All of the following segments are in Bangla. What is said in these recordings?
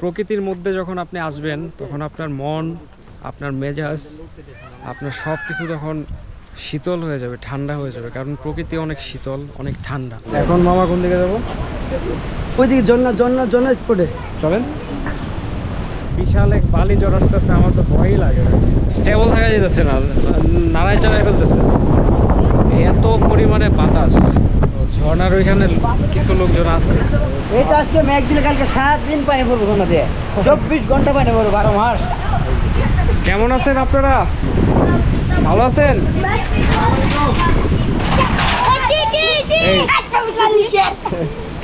প্রকৃতির মধ্যে যখন আপনি আসবেন তখন আপনার মন আপনার মেজাজ আপনার সব কিছু তখন শীতল হয়ে যাবে ঠান্ডা হয়ে যাবে। কারণ প্রকৃতি অনেক শীতল অনেক ঠান্ডা। এখন মামা কোন দিকে যাব? ওইদিকে জন্য জন্য জন্য স্পটে চলেন। বিশাল এক বালি জ্বর আসতেছে আমার তো ভয়ই লাগে। স্টেবল থাকা যেতেছে না নাড়াই চাড়াই ফেলতেছে। এত পরিমাণে বাতাস। ঝর্ণার ওইখানে কিছু লোকজন আছে। এইটা আজকে মেঘ দিলে কালকে সাত দিন পানি পড়ব কোনো দিয়ে চব্বিশ ঘণ্টা পানি পড়ব বারো মাস। কেমন আছেন আপনারা? ভালো আছেন?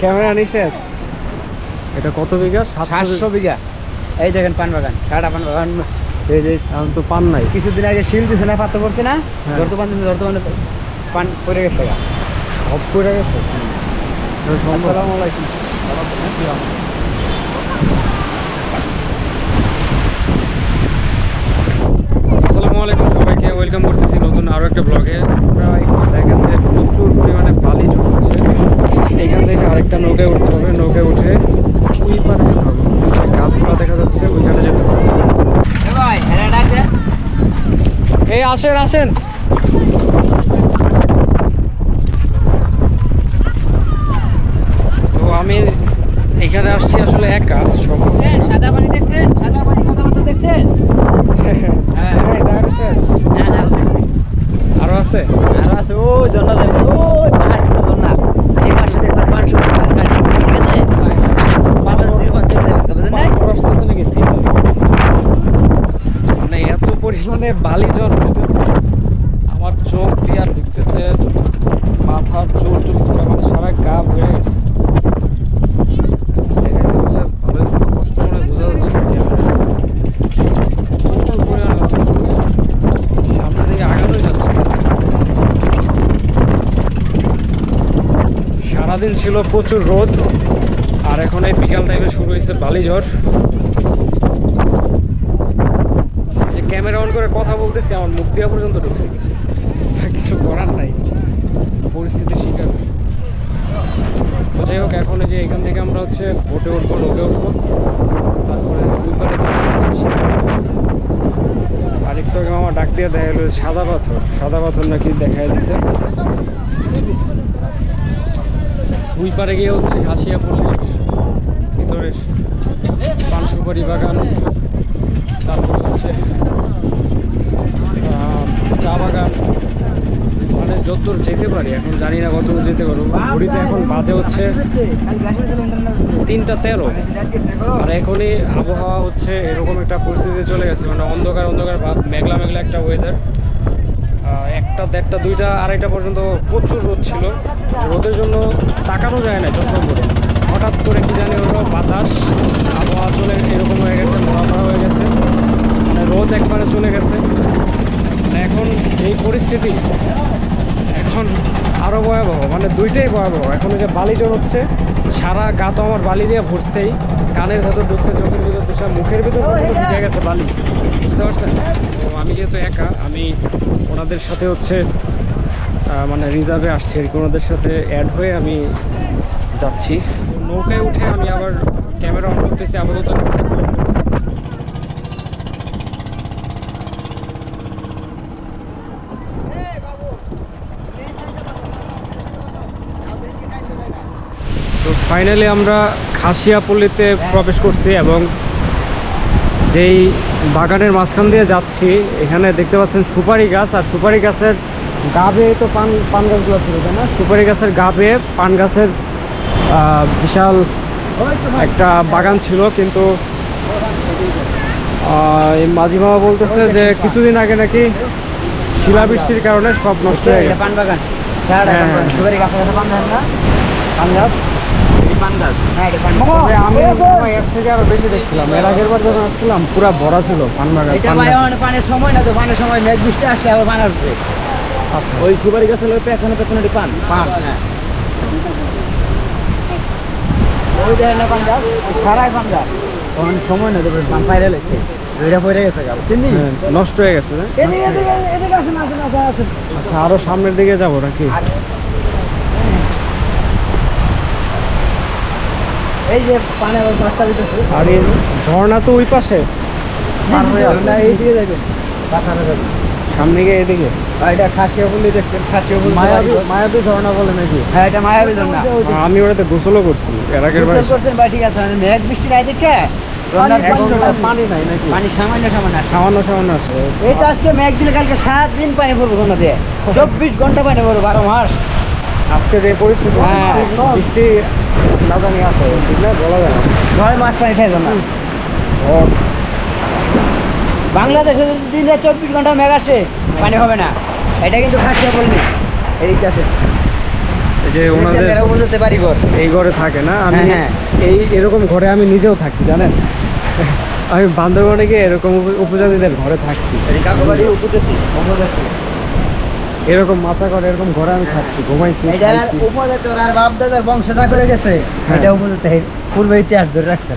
ক্যামেরা নিষেধ। এটা কত বিঘা? সাতশো বিঘা। এই দেখেন পান বাগান কাটা পান বাগান। এই যে এখন তো পান নাই। কিছুদিন আগে শিল দিছে না পাত্র পড়ছে না। ধরতে পান ধরতে পান পান পড়ে গেছে সব করে গেছে আসসালামু আলাইকুম আসসালামু আলাইকুম সবাইকে ওয়েলকাম করতেছি নতুন আরও একটা ব্লগে আমরা এখানে দেখেন যে প্রচুর পরিমাণে বালি জমা হচ্ছে এখান থেকে আরেকটা নৌকায় উঠতে হবে নৌকায় উঠে ওই পারে যেতে হবে। যে দেখা যাচ্ছে ওইখানে যেতে হবে। এ ভাই হ্যাঁ ডাক। এই আসেন আসেন তো আমি এখানে আসছি আসলে একা সব দেখছেন? সাদা পানি দেখছেন? সাদা পানি কথা দেখছেন? হ্যাঁ না না আরও আছে? আর আছে। ও জন্না দেবে ও পাহাড় কিন্তু জন্না এই পাশে দেখবেন পাঁচশো পঞ্চাশ গাড়ি ঠিক আছে পাঁচ দিন পঞ্চাশ দেবে বুঝলেন নাই পাথর আসতেছে নাকি শীতল? মানে এত পরিমাণে বালি জল হইতেছে, আমার চোখ দিয়ে আর ঢুকতেছে মাথার চোখ টুক পুরো মানে সারা গা হয়ে গেছে দেখা যাচ্ছে যে ভালো স্পষ্ট করে বোঝা যাচ্ছে না ক্যামেরায়। প্রচুর পরিমাণে বালি। সামনে দিকে আগানোই যাচ্ছে না। সারাদিন ছিল প্রচুর রোদ, আর এখন এই বিকাল টাইমে শুরু হয়েছে বালিঝড়। যে ক্যামেরা অন করে কথা বলতেছি, আমার মুখ দেওয়া পর্যন্ত ঢুকছে কিছু। কিছু করার নাই পরিস্থিতির শিকার। তো যাই হোক, এখন যে এখান থেকে আমরা হচ্ছে বোটে উঠবো নৌকে উঠবো। তারপরে দুই পারে আরেকটু আমার ডাক দিয়ে দেখা গেলো সাদা পাথর। সাদা পাথর নাকি দেখাই দিছে। দুই পারে গিয়ে হচ্ছে ঘাসিয়া পল্লীর ভিতরে পান সুপারি বাগান, তারপরে হচ্ছে চা বাগান। মানে যতদূর যেতে পারি, এখন জানি না কতদূর যেতে পারব। ঘড়িতে এখন বাজে হচ্ছে তিনটা তেরো। আর এখনই আবহাওয়া হচ্ছে এরকম একটা পরিস্থিতি চলে গেছে মানে অন্ধকার অন্ধকার ভাব মেঘলা মেঘলা একটা ওয়েদার একটা দেড়টা, দুইটা, আড়াইটা পর্যন্ত প্রচুর রোদ ছিল। রোদের জন্য তাকানো যায় না চন্দ্র করে। হঠাৎ করে কি জানি হলো বাতাস, আবহাওয়া চলে এরকম হয়ে গেছে মরা হয়ে গেছে। মানে রোদ একবারে চলে গেছে। মানে এখন এই পরিস্থিতি এখন আরও ভয়াবহ মানে দুইটাই ভয়াবহ। এখন যে বালি জ্বর হচ্ছে, সারা গা তো আমার বালি দিয়ে ভরছেই, কানের ভেতর ঢুকছে, চোখের ভিতর ঢুকছে মুখের ভিতর ঢুকে গেছে বালি। বুঝতে পারছেন? তো আমি যেহেতু একা, আমি ওনাদের সাথে হচ্ছে মানে রিজার্ভে আসছি। আর কি ওনাদের সাথে অ্যাড হয়ে আমি যাচ্ছি। নৌকায় উঠে আমি আবার ক্যামেরা অন করতেছি, আপাতত তো ফাইনালি আমরা খাসিয়াপল্লিতে প্রবেশ করছি এবং যেই বাগানের মাঝখান দিয়ে যাচ্ছি, এখানে দেখতে পাচ্ছেন সুপারি গাছ, আর সুপারি গাছের গা বেয়ে তো পান পান গাছগুলো ছিল তাই না? সুপারি গাছের গা বেয়ে পান গাছের বিশাল একটা বাগান ছিল কিন্তু এই মাঝি মামা বলতেছে যে কিছুদিন আগে নাকি শিলাবৃষ্টির কারণে সব নষ্ট হয়ে গেছে। পান বাগান। পুরা ভরা ছিল পান বাগান পানের সময় না তো পানের সময় মেঘ বৃষ্টি আসলে আবার পান আসবে। ওই সুপারি গাছের ওই পেছনে পেছনে পান? পান। হ্যাঁ ওই দেখেন না পান গাছ ওই সারাই পান তখন সময় না দেবে পান পাইরে লেগেছে। দুইটা পড়ে গেছে গাছ চিনি? হ্যাঁ, নষ্ট হয়ে গেছে আচ্ছা আরও সামনের দিকে যাব নাকি? এই যে পানের আচ্ছা আর এই ঝর্ণা তো ওই পাশে। পার এই দিকে যাবেন সামনে গিয়ে এদিকে। এটা খাসিয়া বলি দেখছেন খাসিয়া বলি মায়াবী মায়াবী ঝর্ণা বলে নাকি? হ্যাঁ এটা মায়াবী ঝর্ণা। আমি ওটাতে গোসলও করছি এর আগের বার। গোসল করছেন বা ঠিক আছে মানে মেঘ বৃষ্টি নাই দেখে? ঝর্ণার পানি নাই নাকি? পানি সামান্য সামান্য সামান্য সামান্য আছে। এই তো আজকে মেঘ দিলে কালকে সাত দিন পানি পড়ব ঝর্ণা দিয়ে চব্বিশ ঘণ্টা পানি পড়ব বারো মাস। আজকে যে পরিস্থিতি হ্যাঁ। বৃষ্টি না জানি আছে ঠিক না? বলা যায় না। নয় মাস পানি ঝড় বাংলাদেশে দিনে চব্বিশ ঘণ্টা মেঘ আসে পানি হবে না। এটা কিন্তু খাসিয়া বলনি এই আছে। এই যে ওনাদের বুঝতে পারি ঘর এই ঘরে থাকে না? আমি হ্যাঁ, হ্যাঁ। এই এরকম ঘরে আমি নিজেও থাকি জানেন? আমি বান্দরবনে গিয়ে এরকম উপজাতিদের ঘরে থাকছি। এরকম মাথা করে এরকম ঘরে আমি থাকছি ঘুমাইছি এটা উপজাতি বাপ দাদার বংশধা করে গেছে হ্যাঁ। এটা উপজাতি পূর্বে ইতিহাস ধরে রাখছে।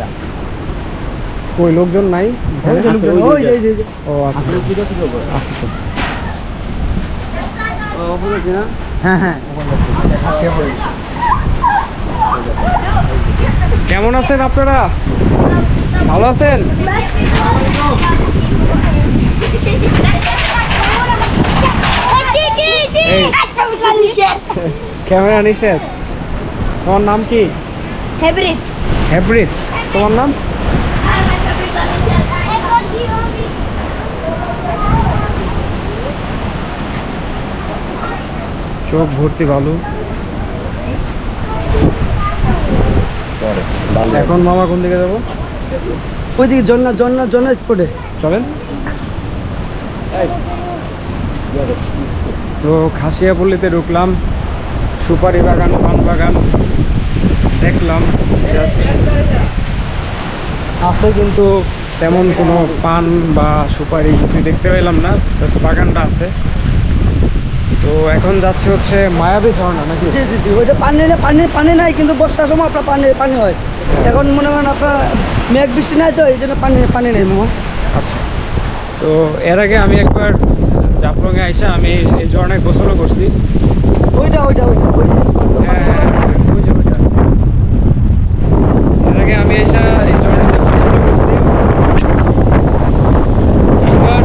কই লোকজন নাই। ও আচ্ছা। হ্যাঁ হ্যাঁ। কেমন আছেন আপনারা? ভালো আছেন? ক্যামেরা নিষেধ। তোমার নাম কি? তোমার নাম? চোখ ভর্তি বালু এখন মামা কোন দিকে যাব? ওই ওইদিকে জন্য জন্য জন্য স্পটে চলেন। তো খাসিয়াপল্লিতে ঢুকলাম সুপারি বাগান পান বাগান দেখলাম আছে। কিন্তু তেমন কোনো পান বা সুপারি কিছু দেখতে পেলাম না বাগানটা আছে। তো এখন যাচ্ছে হচ্ছে মায়াবী ঝর্ণা নাকি? জি জি জি ওইটা পানি না পানি পানি নাই কিন্তু বর্ষার সময় আপনার পানি পানি হয়। এখন মনে করেন আপনার মেঘ বৃষ্টি নাই তো এই জন্য পানি পানি নেই মামা আচ্ছা। তো এর আগে আমি একবার জাফলংয়ে আইসা আমি এই ঝর্ণায় গোসলও করছি। ওইটা ওইটা ওইটা ওইটা ওই এর আগে আমি এসে এই ঝর্ণাতে গোসলও করছি। এবার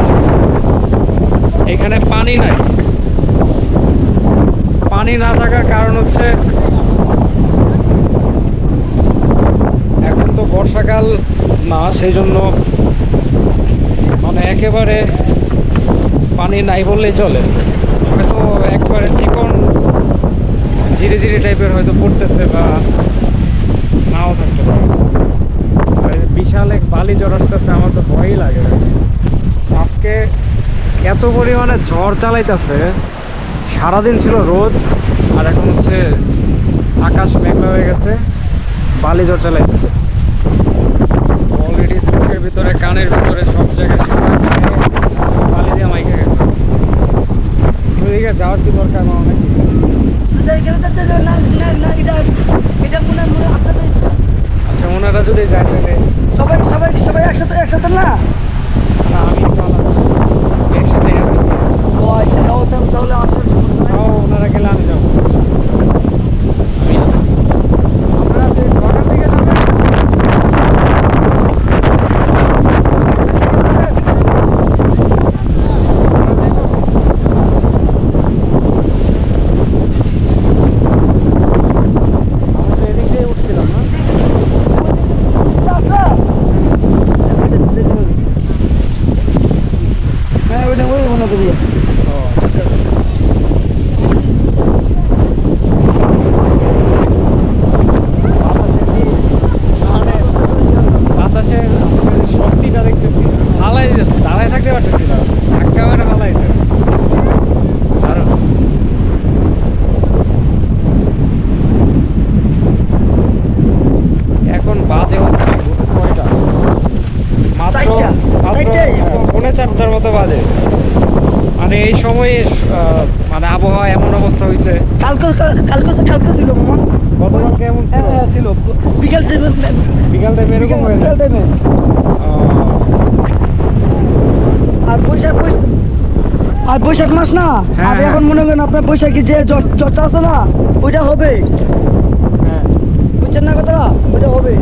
এখানে পানি নাই। পানি না থাকার কারণ হচ্ছে এখন তো বর্ষাকাল না সেই জন্য মানে একেবারে পানি নাই বললেই চলে। হয়তো একবারে চিকন জিরে জিরে টাইপের হয়তো পড়তেছে বা নাও থাকতে পারে। বিশাল এক বালি জ্বর আসতেছে, আমার তো ভয়ই লাগে। আজকে এত পরিমাণে ঝড় চালাইতেছে সারাদিন ছিল রোদ, আর এখন হচ্ছে আকাশ মেঘলা হয়ে গেছে, বালি জ্বর চালাইতেছে অলরেডি চোখের ভিতরে, কানের ভিতরে সব জায়গায় সারা গায়ে বালি দিয়ে মাইকে গেছে ওইদিকে যাওয়ার কি দরকার আমার নাকি আচ্ছা এখানে যাচ্ছে যে না না না এটা এটা মনে হয় মনে হয় আপনাদের ইচ্ছা আচ্ছা ওনারা যদি যায় তাহলে সবাই সবাই সবাই একসাথে একসাথে না না আমি একটু আলাদা একসাথে গেছি ও আচ্ছা নাও তাহলে তাহলে আসেন সমস্যা নাই। তাও ওনারা গেলে আমি যাব আমি আপনারা যে কটার দিকে যাবেন আমরা তো এদিক দিয়ে উঠছিলাম না রাস্তা হ্যাঁ ওইটা ওই মনে করি ও আচ্ছা। মানে বাতাসের আপনাদের শক্তিটা দেখতেছি হালাই দিতেছে দাঁড়ায় থাকতে পারতেছি না ধাক্কা মেরে হালাই দিতেছে দারুণ এখন বাজে হচ্ছে কয়টা মাত্র চারটা, মাত্র, চারটাই। হ্যাঁ, পৌনে চারটার মতো বাজে মানে এই সময়ে মানে আবহাওয়া এমন অবস্থা হয়েছে কালকে কালকে তো কালকে ছিল মামা। গতকাল কেমন ছিল? হ্যাঁ হ্যাঁ ছিল। বিকাল টাইমে বিকাল টাইমে এরকম হয়ে বিকাল টাইমে আর বৈশাখ আর বৈশাখ মাস না? হ্যাঁ, আর। এখন মনে করেন আপনার বৈশাখী যে জ্বর- জ্বরটা আছে না ওইটা হবে। হ্যাঁ। বুঝছেন না কথাটা? ওটা হবে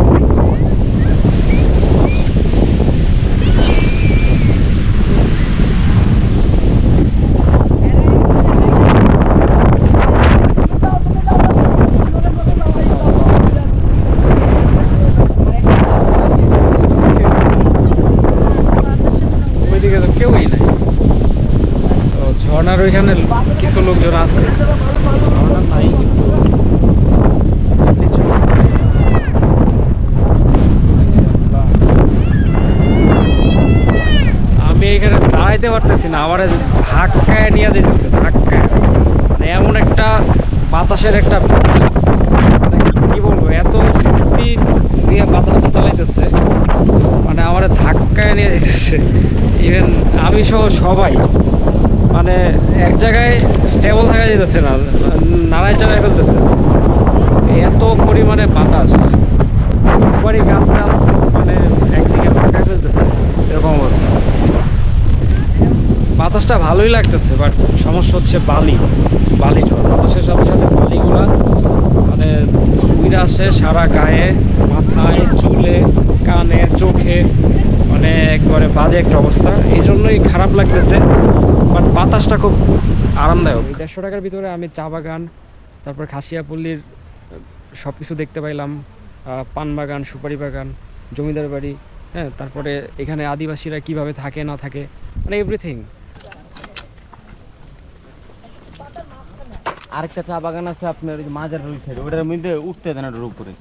ওইদিকে তো কেউই নাই তো ঝর্ণার ওইখানে কিছু লোকজন আছে। আমি এখানে দাঁড়াইতে পারতেছি না, আমার ধাক্কায় নিয়ে যেতেছে, ধাক্কায়। মানে এমন একটা বাতাসের একটা মানে কি বলব, এত শক্তি দিয়ে বাতাসটা চালাইতেছে মানে আমার ধাক্কায় নিয়ে যেতেছে। ইভেন আমি সহ সবাই। মানে এক জায়গায় স্টেবল থাকা যেতেছে না নাড়াই চাড়াই ফেলতেছে। এত পরিমাণে বাতাস। সুপারি গাছ টাছ মানে একদিকে ফাঁকায় ফেলতেছে, এরকম অবস্থা। বাতাসটা ভালোই লাগতেছে বাট সমস্যা হচ্ছে বালি। বালি ঝড়। বাতাসের সাথে সাথে বালিগুলা মানে উইরা আসে সারা গায়ে, মাথায়, চুলে। কানে, চোখে মানে একবারে বাজে একটা অবস্থা। এই জন্যই খারাপ লাগতেছে বাট বাতাসটা খুব আরামদায়ক। দেড়শো টাকার ভিতরে আমি চা বাগান, তারপর খাসিয়াপল্লির সব কিছু দেখতে পাইলাম। পান বাগান, সুপারি বাগান, জমিদার বাড়ি হ্যাঁ তারপরে এখানে আদিবাসীরা কীভাবে থাকে, না থাকে মানে এভরিথিং আরেকটা চা বাগান আছে আপনার মাজার সাইড ওটার মধ্যে উঠতে দেন ওটার উপরে।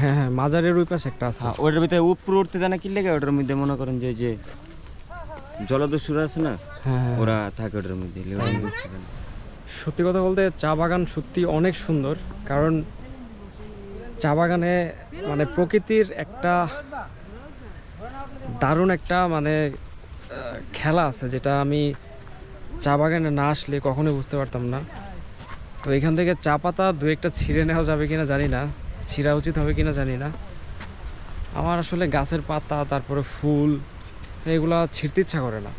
হ্যাঁ হ্যাঁ মাজারের ওই পাশে একটা আছে হ্যাঁ ওটার ভিতরে উপরে উঠতে কি লেগে ওটার মধ্যে মনে করেন যে যে জলদস্যুরা আছে না। ওরা থাকে ওটার মধ্যে। সত্যি কথা বলতে চা বাগান সত্যি অনেক সুন্দর কারণ চা বাগানে মানে প্রকৃতির একটা দারুণ একটা মানে খেলা আছে যেটা আমি চা বাগানে না আসলে কখনোই বুঝতে পারতাম না তো এখান থেকে চা পাতা দু একটা ছিঁড়ে নেওয়া যাবে কিনা জানি না। ছিঁড়া উচিত হবে কিনা জানি না। আমার আসলে গাছের পাতা, তারপরে ফুল, এগুলা ছিঁড়তে ইচ্ছা করে না।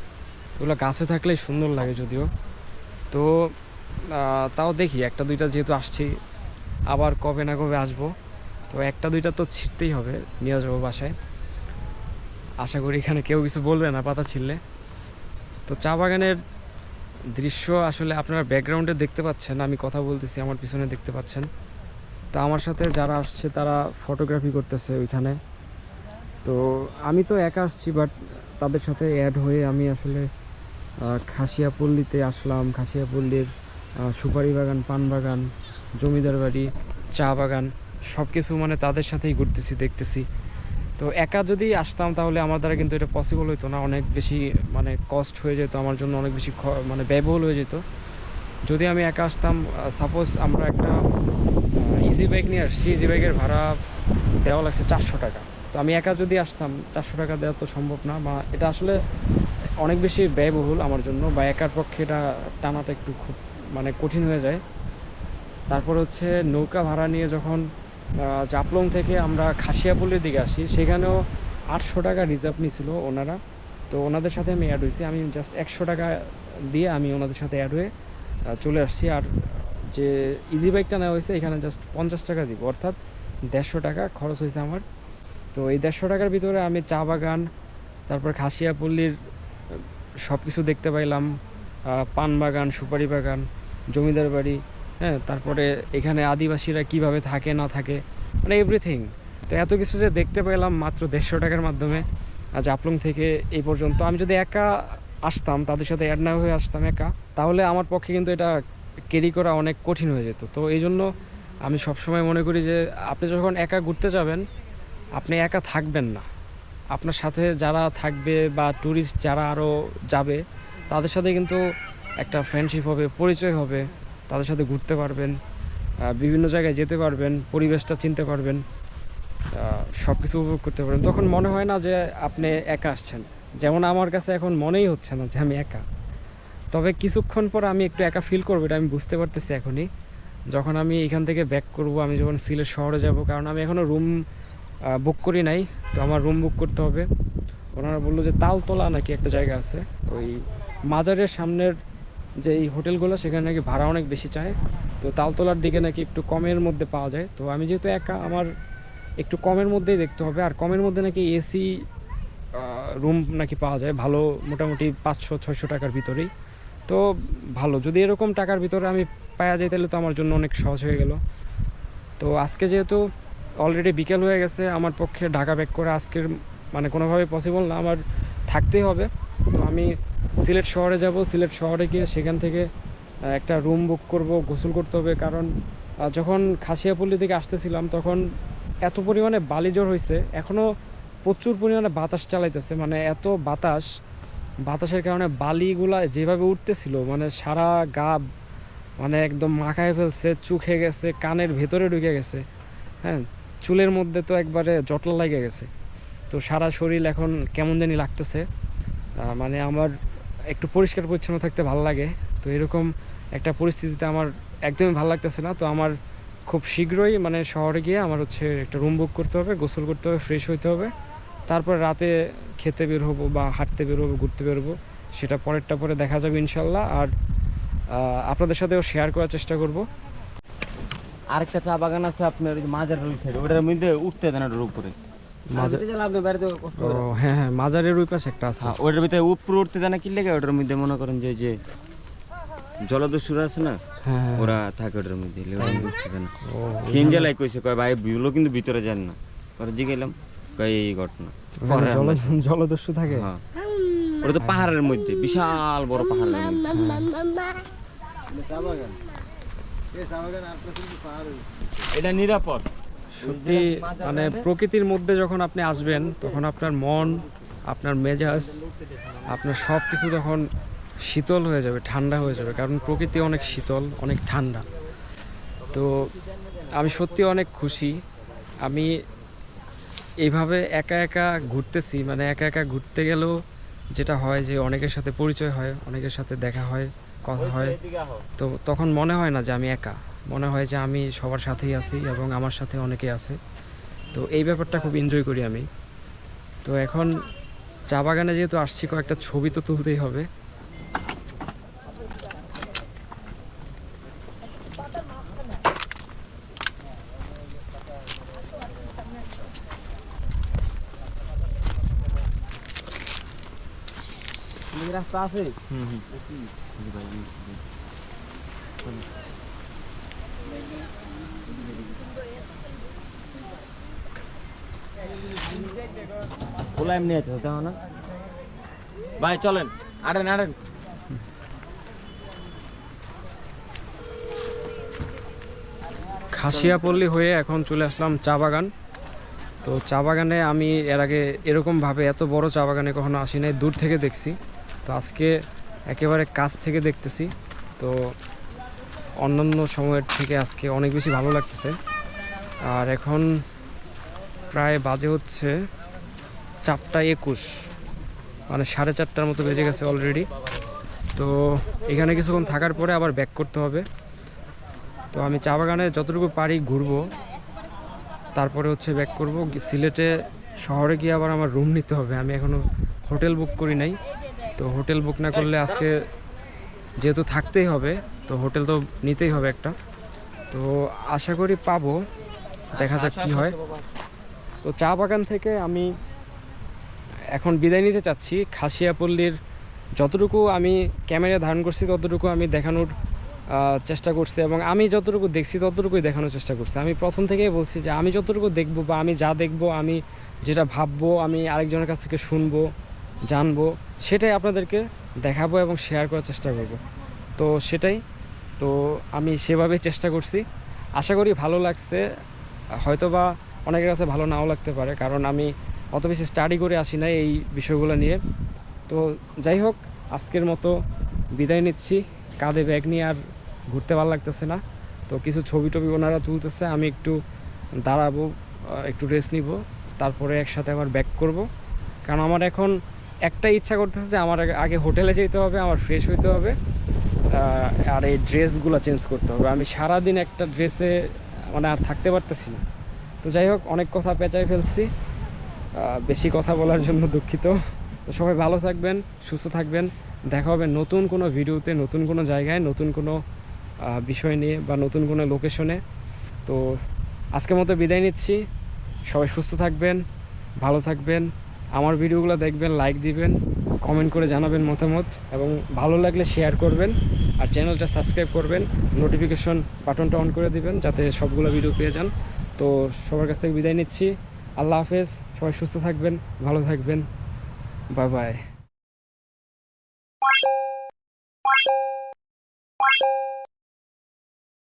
এগুলো গাছে থাকলেই সুন্দর লাগে যদিও। তো তাও দেখি, একটা দুইটা যেহেতু আসছি, আবার কবে না কবে আসব। তো একটা দুইটা তো ছিঁড়তেই হবে, নিয়ে যাব বাসায়। আশা করি এখানে কেউ কিছু বলবে না পাতা ছিঁড়লে। তো চা বাগানের দৃশ্য আসলে আপনারা ব্যাকগ্রাউন্ডে দেখতে পাচ্ছেন, আমি কথা বলতেছি, আমার পিছনে দেখতে পাচ্ছেন। তো আমার সাথে যারা আসছে, তারা ফটোগ্রাফি করতেছে ওইখানে। তো আমি তো একা আসছি বাট তাদের সাথে অ্যাড হয়ে আমি আসলে খাসিয়াপল্লিতে আসলাম। খাসিয়াপল্লির সুপারি বাগান, পান বাগান, জমিদার বাড়ি, চা বাগান সব কিছু মানে তাদের সাথেই ঘুরতেছি, দেখতেছি। তো একা যদি আসতাম তাহলে আমার দ্বারা কিন্তু এটা পসিবল হতো না। অনেক বেশি মানে কস্ট হয়ে যেত, আমার জন্য অনেক বেশি মানে ব্যয়বহুল হয়ে যেত। যদি আমি একা আসতাম সাপোজ আমরা একটা ইজি বাইক নিয়ে আসছি ইজি বাইকের ভাড়া দেওয়া লাগছে চারশো টাকা। তো আমি একা যদি আসতাম, চারশো টাকা দেওয়া তো সম্ভব না বা এটা আসলে অনেক বেশি ব্যয়বহুল আমার জন্য বা একার পক্ষে এটা টানাটা একটু খুব মানে কঠিন হয়ে যায়। তারপর হচ্ছে নৌকা ভাড়া নিয়ে যখন জাপলং থেকে আমরা খাসিয়াপল্লির দিকে আসি। সেখানেও আটশো টাকা রিজার্ভ নিয়েছিল ওনারা। তো ওনাদের সাথে আমি অ্যাড হয়েছি। আমি জাস্ট একশো টাকা দিয়ে আমি ওনাদের সাথে অ্যাড হয়ে চলে আসছি। আর যে ইজি বাইকটা নেওয়া হয়েছে, এখানে জাস্ট পঞ্চাশ টাকা দিব। অর্থাৎ দেড়শো টাকা খরচ হয়েছে আমার। তো এই দেড়শো টাকার ভিতরে আমি চা বাগান, তারপর খাসিয়াপল্লির সব কিছু দেখতে পাইলাম। পান বাগান, সুপারি বাগান, জমিদার বাড়ি হ্যাঁ তারপরে এখানে আদিবাসীরা কীভাবে থাকে, না থাকে মানে এভরিথিং তো এত কিছু যে দেখতে পেলাম মাত্র দেড়শো টাকার মাধ্যমে। আজ আপলং থেকে এই পর্যন্ত। আমি যদি একা আসতাম, তাদের সাথে অ্যাড না হয়ে আসতাম একা, তাহলে আমার পক্ষে কিন্তু এটা ক্যারি করা অনেক কঠিন হয়ে যেত। তো এই জন্য আমি সবসময় মনে করি যে, আপনি যখন একা ঘুরতে যাবেন, আপনি একা থাকবেন না। আপনার সাথে যারা থাকবে বা ট্যুরিস্ট যারা আরও যাবে, তাদের সাথে কিন্তু একটা ফ্রেন্ডশিপ হবে, পরিচয় হবে। তাদের সাথে ঘুরতে পারবেন বিভিন্ন জায়গায় যেতে পারবেন, পরিবেশটা চিনতে পারবেন সব কিছু উপভোগ করতে পারবেন। তখন মনে হয় না যে আপনি একা আসছেন। যেমন আমার কাছে এখন মনেই হচ্ছে না যে আমি একা। তবে কিছুক্ষণ পর আমি একটু একা ফিল করব, এটা আমি বুঝতে পারতেছি এখনই। যখন আমি এখান থেকে ব্যাক করব, আমি যখন সিলেট শহরে যাব, কারণ আমি এখনও রুম বুক করি নাই, তো আমার রুম বুক করতে হবে। ওনারা বলল যে তালতলা নাকি একটা জায়গা আছে, ওই মাজারের সামনের যে এই হোটেলগুলো সেখানে নাকি ভাড়া অনেক বেশি চায়। তো তালতলার দিকে নাকি একটু কমের মধ্যে পাওয়া যায়। তো আমি যেহেতু একা, আমার একটু কমের মধ্যেই দেখতে হবে। আর কমের মধ্যে নাকি এসি রুম নাকি পাওয়া যায়। ভালো মোটামুটি পাঁচশো, ছয়শো টাকার ভিতরেই। তো ভালো, যদি এরকম টাকার ভিতরে আমি পাওয়া যায় তাহলে তো আমার জন্য অনেক সহজ হয়ে গেল। তো আজকে যেহেতু অলরেডি বিকেল হয়ে গেছে, আমার পক্ষে ঢাকা ব্যাক করে আজকের মানে কোনোভাবে পসিবল না, আমার থাকতেই হবে। তো আমি সিলেট শহরে যাব, সিলেট শহরে গিয়ে সেখান থেকে একটা রুম বুক করব, গোসল করতে হবে। কারণ যখন খাসিয়াপল্লি থেকে আসতেছিলাম, তখন এত পরিমাণে বালি বালিজ্বর হয়েছে এখনও প্রচুর পরিমাণে বাতাস চালাইতেছে। মানে এত বাতাস, বাতাসের কারণে বালিগুলা যেভাবে উঠতেছিল মানে সারা গা মানে একদম মাখায় ফেলছে, চুখে গেছে, কানের ভেতরে ঢুকে গেছে। হ্যাঁ চুলের মধ্যে তো একবারে জটলা লেগে গেছে। তো সারা শরীর এখন কেমন জানি লাগতেছে। মানে আমার একটু পরিষ্কার পরিচ্ছন্ন থাকতে ভালো লাগে। তো এরকম একটা পরিস্থিতিতে আমার একদমই ভালো লাগতেছে না। তো আমার খুব শীঘ্রই মানে শহরে গিয়ে আমার হচ্ছে একটা রুম বুক করতে হবে, গোসল করতে হবে ফ্রেশ হইতে হবে। তারপর রাতে খেতে বের হব বা হাঁটতে বের হব, ঘুরতে বের হব, সেটা পরেরটা পরে দেখা যাবে ইনশাল্লাহ। আর আপনাদের সাথেও শেয়ার করার চেষ্টা করব। আরেকটা চা বাগান আছে আপনার মাজার ওই সাইড ওটার মধ্যে উঠতে দেন ওটার উপরে। হ্যাঁ হ্যাঁ মাজারের ওই পাশে একটা আছে। হ্যাঁ ওটার ভিতরে উপরে উঠতে দেন কি লেগে ওটার মধ্যে মনে করেন যে যে জলদস্যুরা আছে না। ওরা থাকে ওটার মধ্যে কইছে কয় ভাই বিগুলো কিন্তু ভিতরে যান না। পরে জিগেলাম কয় এই ঘটনা। জলদস্যু থাকে? হ্যাঁ। ওটা তো পাহাড়ের মধ্যে বিশাল বড় পাহাড়ের মধ্যে। এটা নিরাপদ। সত্যি মানে প্রকৃতির মধ্যে যখন আপনি আসবেন, তখন আপনার মন, আপনার মেজাজ, আপনার সব কিছু তখন শীতল হয়ে যাবে, ঠান্ডা হয়ে যাবে। কারণ প্রকৃতি অনেক শীতল, অনেক ঠান্ডা। তো আমি সত্যি অনেক খুশি। আমি এইভাবে একা একা ঘুরতেছি মানে একা একা ঘুরতে গেলেও যেটা হয় যে অনেকের সাথে পরিচয় হয়, অনেকের সাথে দেখা হয়, কথা হয়। তো তখন মনে হয় না যে আমি একা। মনে হয় যে আমি সবার সাথেই আছি এবং আমার সাথে অনেকে আছে। তো এই ব্যাপারটা খুব এনজয় করি আমি। তো এখন চা বাগানে যেহেতু আসছি কয়েকটা ছবি তো তুলতেই হবে। রাস্তা আছে? খোলা না? ভাই, চলেন। খাসিয়াপল্লী হয়ে এখন চলে আসলাম চা বাগান। তো চা বাগানে আমি এর আগে এরকমভাবে এত বড় চা বাগানে কখনো আসি নাই, দূর থেকে দেখছি। তো আজকে একেবারে কাছ থেকে দেখতেছি। তো অন্যান্য সময়ের থেকে আজকে অনেক বেশি ভালো লাগতেছে। আর এখন প্রায় বাজে হচ্ছে চারটা একুশ। মানে সাড়ে চারটার মতো বেজে গেছে অলরেডি তো এখানে কিছুক্ষণ থাকার পরে আবার ব্যাক করতে হবে। তো আমি চা বাগানে যতটুকু পারি ঘুরবো। তারপরে হচ্ছে ব্যাক করব। সিলেটে শহরে গিয়ে আবার আমার রুম নিতে হবে। আমি এখনও হোটেল বুক করি নাই। তো হোটেল বুক না করলে আজকে যেহেতু থাকতেই হবে, তো হোটেল তো নিতেই হবে একটা। তো আশা করি পাবো। দেখা যাক কী হয়। তো চা বাগান থেকে আমি এখন বিদায় নিতে চাচ্ছি। খাসিয়াপল্লির যতটুকু আমি ক্যামেরা ধারণ করছি, ততটুকু আমি দেখানোর চেষ্টা করছি এবং আমি যতটুকু দেখছি, ততটুকুই দেখানোর চেষ্টা করছি। আমি প্রথম থেকেই বলছি যে আমি যতটুকু দেখব বা আমি যা দেখব, আমি যেটা ভাববো, আমি আরেকজনের কাছ থেকে শুনব, জানব, সেটাই আপনাদেরকে দেখাবো এবং শেয়ার করার চেষ্টা করব। তো সেটাই, তো আমি সেভাবেই চেষ্টা করছি। আশা করি ভালো লাগছে। হয়তো বা অনেকের কাছে ভালো নাও লাগতে পারে, কারণ আমি অত বেশি স্টাডি করে আসি না এই বিষয়গুলো নিয়ে। তো যাই হোক, আজকের মতো বিদায় নিচ্ছি। কাঁধে ব্যাগ নিয়ে আর ঘুরতে ভালো লাগতেছে না। তো কিছু ছবি টবি ওনারা তুলতেছে, আমি একটু দাঁড়াবো একটু রেস্ট নিব, তারপরে একসাথে আবার ব্যাক করব। কারণ আমার এখন একটাই ইচ্ছা করতেছে যে আমার আগে- হোটেলে যেতে হবে, আমার ফ্রেশ হইতে হবে আর এই ড্রেসগুলো চেঞ্জ করতে হবে। আমি সারাদিন একটা ড্রেসে মানে আর থাকতে পারতেছি না। তো যাই হোক, অনেক কথা পেঁচাই ফেলছি। বেশি কথা বলার জন্য দুঃখিত। তো সবাই ভালো থাকবেন, সুস্থ থাকবেন। দেখা হবে নতুন কোনো ভিডিওতে, নতুন কোনো জায়গায়, নতুন কোনো বিষয় নিয়ে বা নতুন কোনো লোকেশনে তো আজকের মতো বিদায় নিচ্ছি। সবাই সুস্থ থাকবেন, ভালো থাকবেন। আমার ভিডিওগুলো দেখবেন লাইক দিবেন কমেন্ট করে জানাবেন মতামত এবং ভালো লাগলে শেয়ার করবেন আর চ্যানেলটা সাবস্ক্রাইব করবেন। নোটিফিকেশন বাটনটা অন করে দিবেন যাতে সবগুলো ভিডিও পেয়ে যান। তো সবার কাছ থেকে বিদায় নিচ্ছি। আল্লাহ হাফেজ। সবাই সুস্থ থাকবেন ভালো থাকবেন। Bye bye